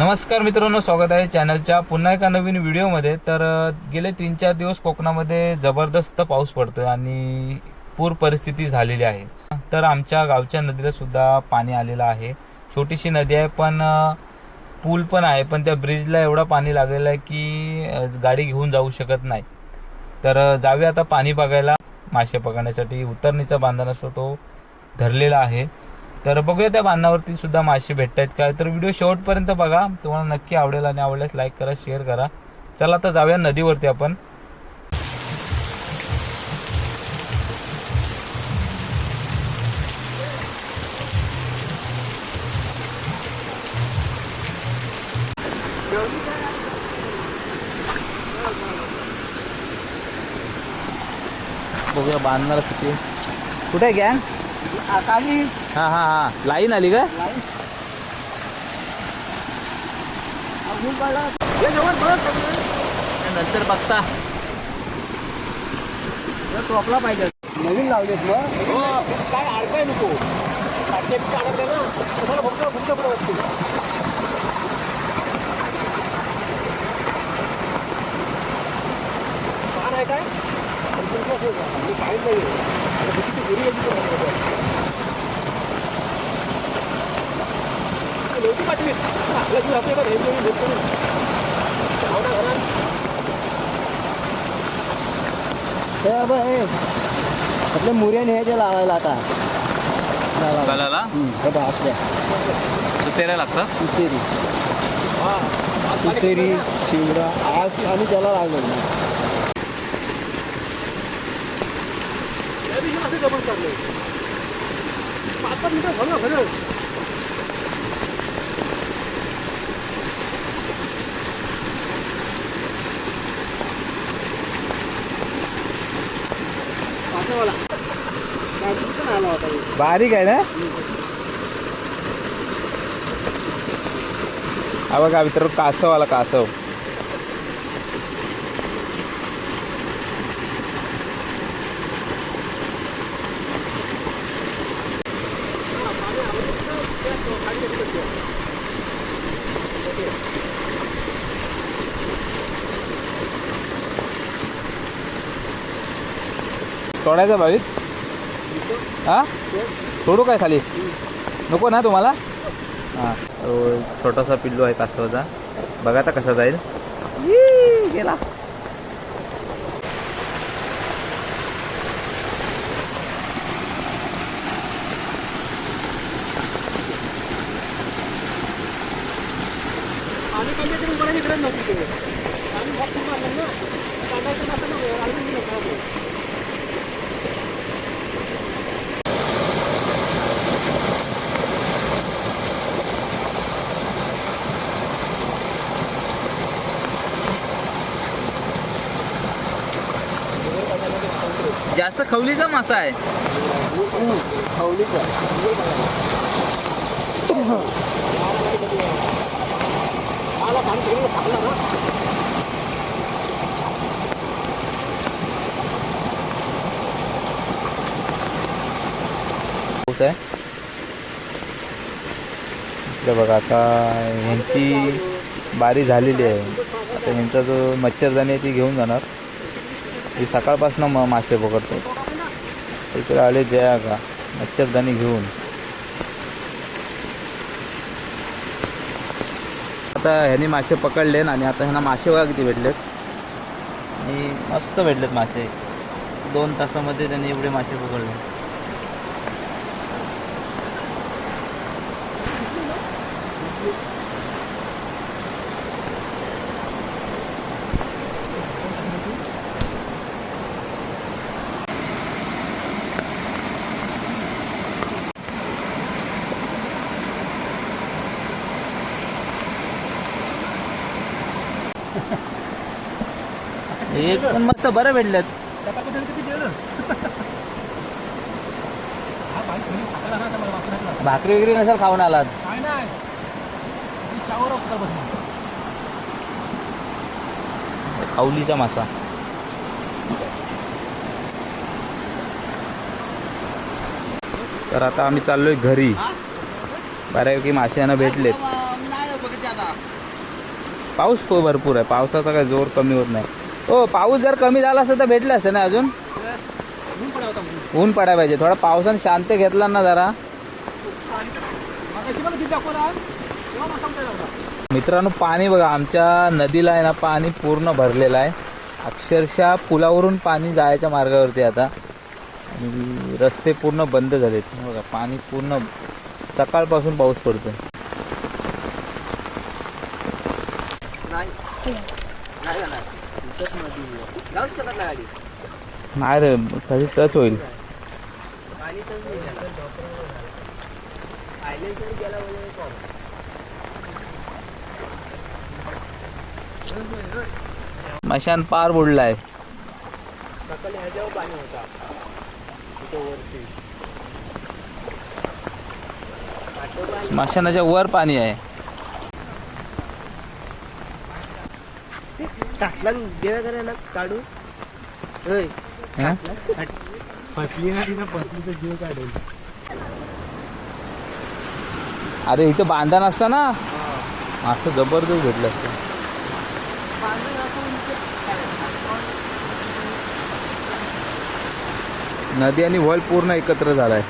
नमस्कार मित्रांनो स्वागत आहे चॅनलच्या पुन्हा एका नवीन व्हिडिओमध्ये. तर गेले तीन चार दिवस कोकणामध्ये जबरदस्त पाऊस पडतोय आणि पूर परिस्थिती झालेली आहे. तर आमच्या गावच्या नदीला सुद्धा पाणी आलेलं आहे. छोटीशी नदी आहे पण पूल पण आहे पण त्या ब्रिजला एवढं पाणी लागलेलं आहे की गाडी घेऊन जाऊ शकत नाही. तर जावे जाऊया आता पाणी बघायला. मासे पकडण्यासाठी उतरणीचा बांधण असतो तो धरलेला आहे. तर बघूया त्या बांधावरती सुद्धा मासे भेटत आहेत काय. तर व्हिडिओ शेवटपर्यंत बघा. तुम्हाला नक्की आवडेल आणि आवडल्यास लाईक करा शेअर करा. चला आता जाऊया नदीवरती आपण. बघूया बांधणार किती. कुठे गॅंग खाली हा हा हा. लाईन आली का? नंतर बघता. टोपला पाहिजे. नवीन लावलेत मग काय अडकाय नको. ना. तुम्हाला फक्त वाटते काय? नाही नव्हती पाठवीत आपल्या जीव हे घेऊन घेतो भावना घरात हे हे न्यायच्या लावायला आता गलाला हे असल्या. तेरा लागतात उतेरी. उतेरी शिवडा आज आणि त्याला लागलं ना पाच पाच मिनिटं झालं खरं? पाचवाला पण आला होता. बारीक आहे ना? हा बघा मित्र कासव आला कासव. सोडायचं भाविक हा? सोडू काय खाली? नको ना तुम्हाला? हां. छोटासा पिल्लू आहे कासवाचा. बघा आता कसा जाईल. यी, गेला. आम्ही फक्त मारलं ना कांद्याचं मासा ना आम्ही दिलं खराब होईल. जास्त खवलीचा मासा आहे? बघा आता ह्यांची बारी झालेली आहे. आता ह्यांचा जो मच्छरदाणी आहे ती घेऊन जाणार. ही सकाळपासून म मासे पकडतो. इकडे आले जया का? मच्छरदाणी घेऊन. आता ह्यांनी मासे पकडले आणि आता ह्यांना मासे वगैरे किती भेटलेत. आणि मस्त भेटलेत मासे. दोन तासामध्ये त्यांनी एवढे मासे पकडले. एक पण मस्त बरं भेटल्यात भाकरी वगैरे नसेल खाऊन आलात? काय खाऊलीचा मासा. तर आता आम्ही चाललोय घरी. बऱ्यापैकी मासे यांना भेटलेत. पाऊस भरपूर आहे. पावसाचा काय जोर कमी होत नाही. हो पाऊस जर कमी झाला असता तर भेटलं असतं ना अजून? ऊन पडायला पाहिजे. थोडा पावसानं शांत घेतला ना जरा. मित्रांनो पाणी बघा आमच्या नदीला आहे ना पाणी पूर्ण भरलेलं आहे. अक्षरशः पुलावरून पाणी जायच्या मार्गावरती आता. रस्ते पूर्ण बंद झालेत. बघा पाणी पूर्ण सकाळपासून पाऊस पडतोय. नाही. नाही रे कधी टच होईल. मशान पार बुडलाय. सकाळी ह्याच्यावर पाणी होता वरती मशानाच्या वर पाणी आहे. टाकला जेव्हा करा ना काढू. होय. हं? फसली ना तिथं फसली तर जीव काढेल. अरे इथं बांधा नसता ना? असं जबरदस्त भेटलं असतं. नदी आणि वॉल पूर्ण एकत्र झालाय.